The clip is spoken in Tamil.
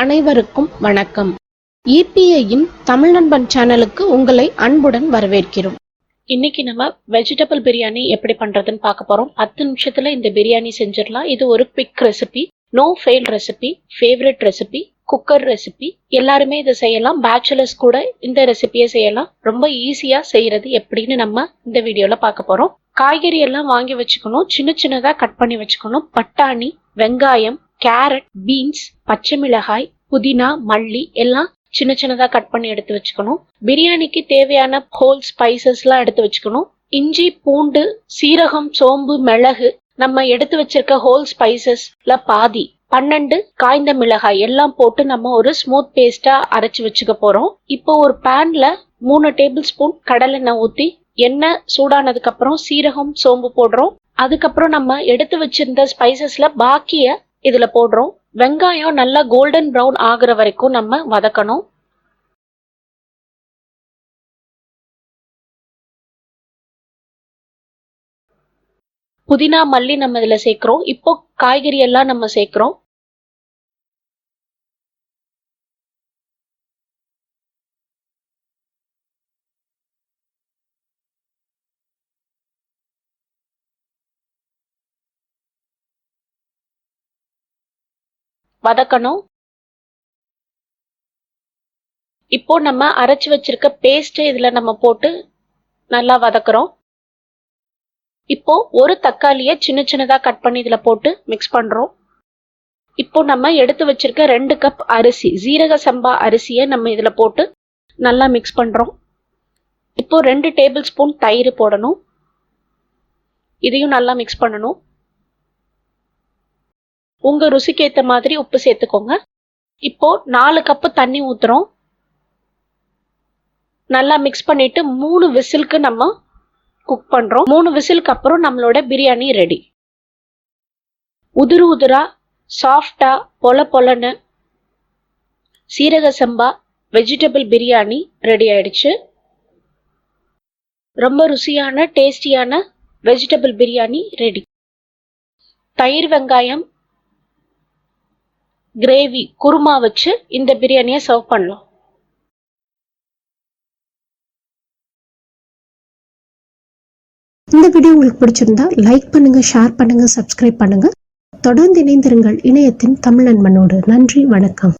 அனைவருக்கும் வணக்கம். இபிஐயின் தமிழ் நண்பன் சேனலுக்கு உங்களை அன்புடன் வரவேற்கிறோம். இன்னைக்கு நம்ம வெஜிடபிள் பிரியாணி எப்படி பண்றதுன்னு பார்க்க போறோம். பத்து நிமிஷத்துல இந்த பிரியாணி செஞ்சிடலாம். இது ஒரு quick recipe no fail recipe favourite recipe cooker recipe எல்லாருமே இதை செய்யலாம். பேச்சுலர்ஸ் கூட இந்த ரெசிபியை செய்யலாம். ரொம்ப ஈஸியா செய்யறது எப்படின்னு நம்ம இந்த வீடியோல பார்க்க போறோம். காய்கறி எல்லாம் வாங்கி வச்சுக்கணும். சின்ன சின்னதா கட் பண்ணி வச்சுக்கணும். பட்டாணி வெங்காயம் கேரட் பீன்ஸ் பச்சை மிளகாய் புதினா மல்லி எல்லாம் சின்ன சின்னதா கட் பண்ணி எடுத்து வச்சுக்கணும். பிரியாணிக்கு தேவையான ஹோல் ஸ்பைசஸ் எல்லாம் எடுத்து வச்சுக்கணும். இஞ்சி பூண்டு சீரகம் சோம்பு மிளகு நம்ம எடுத்து வச்சிருக்க ஹோல் ஸ்பைசஸ்ல பாதி பன்னெண்டு காய்ந்த மிளகாய் எல்லாம் போட்டு நம்ம ஒரு ஸ்மூத் பேஸ்டா அரைச்சு வச்சுக்க போறோம். இப்போ ஒரு பேன்ல மூணு டேபிள் ஸ்பூன் கடலெண்ணெய் ஊத்தி எண்ணெய் சூடானதுக்கு அப்புறம் சீரகம் சோம்பு போடுறோம். அதுக்கப்புறம் நம்ம எடுத்து வச்சிருந்த ஸ்பைசஸ்ல பாக்கிய இதுல போடுறோம். வெங்காயம் நல்லா கோல்டன் ப்ரௌன் ஆகுற வரைக்கும் நம்ம வதக்கணும். புதினா மல்லி நம்ம இதுல சேர்க்குறோம். இப்போ காய்கறி எல்லாம் நம்ம சேர்க்குறோம். வதக்கணும். இப்போ நம்ம அரைச்சி வச்சிருக்க பேஸ்ட் இதில் நம்ம போட்டு நல்லா வதக்குறோம். இப்போ ஒரு தக்காளியை சின்ன சின்னதாக கட் பண்ணி இதில் போட்டு மிக்ஸ் பண்ணுறோம் இப்போ நம்ம எடுத்து வச்சிருக்க ரெண்டு கப் அரிசி ஜீரக சம்பா அரிசியை நம்ம இதில் போட்டு நல்லா மிக்ஸ் பண்ணுறோம் இப்போ ரெண்டு டேபிள் ஸ்பூன் தயிர் போடணும். இதையும் நல்லா மிக்ஸ் பண்ணணும். உங்கள் ருசிக்கு ஏற்ற மாதிரி உப்பு சேர்த்துக்கோங்க. இப்போ நாலு கப்பு தண்ணி ஊற்றுறோம் நல்லா மிக்ஸ் பண்ணிட்டு மூணு விசிலுக்கு நம்ம குக் பண்ணுறோம் மூணு விசிலுக்கு அப்புறம் நம்மளோட பிரியாணி ரெடி உதிரு உதிரா சாஃப்டா பொல பொலன்னு சீரக சம்பா வெஜிடபிள் பிரியாணி ரெடி ஆயிடுச்சு. ரொம்ப ருசியான டேஸ்டியான வெஜிடபிள் பிரியாணி ரெடி தயிர் வெங்காயம் கிரேவி குருமா வச்சு இந்த பிரியாணியை சர்வ் பண்ணலாம். இந்த வீடியோ உங்களுக்கு பிடிச்சிருந்தா லைக் பண்ணுங்க ஷேர் பண்ணுங்க சப்ஸ்கிரைப் பண்ணுங்க. தொடர்ந்து இணைந்திருங்கள் இணையத்தின் தமிழ் நண்பனோடு. நன்றி வணக்கம்.